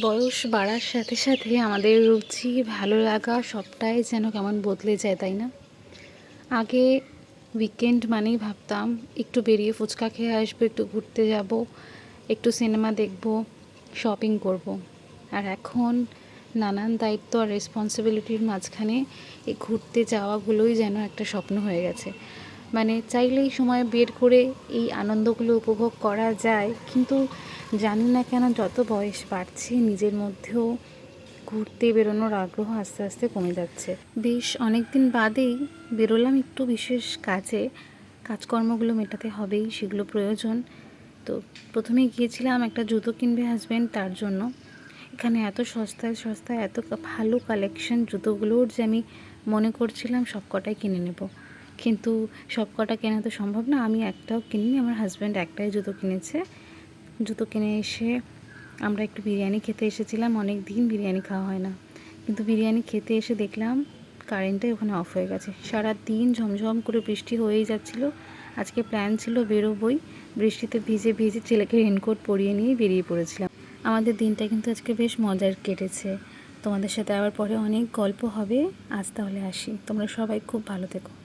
বয়স বাড়ার সাথে সাথে আমাদের রুচি ভালো লাগা সবটাই যেন কেমন বদলে যায়, তাই না আগে উইকেন্ড মানেই ভাবতাম, একটু বেরিয়ে ফুচকা খেয়ে আসব, একটু ঘুরতে যাব, একটু সিনেমা দেখব শপিং করব। আর এখন নানান দায়িত্ব আর রেসপন্সিবিলিটির মাঝখানে এই ঘুরতে যাওয়াগুলোই যেন একটা স্বপ্ন হয়ে গেছে মানে চাইলেই সময় বের করে এই আনন্দগুলো উপভোগ করা যায়, কিন্তু জানি না কেন যত বয়স বাড়ছে, নিজের মধ্যেও ঘুরতে বেরোনোর আগ্রহ আস্তে আস্তে কমে যাচ্ছে। বেশ অনেক দিন বাদেই বেরোলাম একটু বিশেষ কাজে। কাজকর্মগুলো মেটাতে হবেই, সেগুলো প্রয়োজন। তো প্রথমে গিয়েছিলাম একটা জুতো কিনবে হাজব্যান্ড তার জন্য। এখানে এত সস্তায় সস্তায় এত ভালো কালেকশন জুতোগুলোর যে আমি মনে করছিলাম সব কটাই কিনে নেব। কিন্তু সব কটা কেনা তো সম্ভব না। আমি একটাও কিনিনি, আমার হাজব্যান্ড একটাই জুতো কিনেছে। জুতো কিনে এসে আমরা একটু বিরিয়ানি খেতে এসেছিলাম অনেক দিন বিরিয়ানি খাওয়া হয় না। কিন্তু বিরিয়ানি খেতে এসে দেখলাম কারেন্টটাই ওখানে অফ হয়ে গেছে। সারা দিন ঝমঝম করে বৃষ্টি হয়েই যাচ্ছিল। আজকে প্ল্যান ছিল বেরোবই। বৃষ্টিতে ভিজে ভিজে ছেলেকে রেনকোট পরিয়ে নিয়ে বেরিয়ে পড়েছিলাম। আমাদের দিনটা কিন্তু আজকে বেশ মজার কেটেছে। তোমাদের সাথে আবার পরে অনেক গল্প হবে। আজ তাহলে আসি। তোমরা সবাই খুব ভালো থেকো।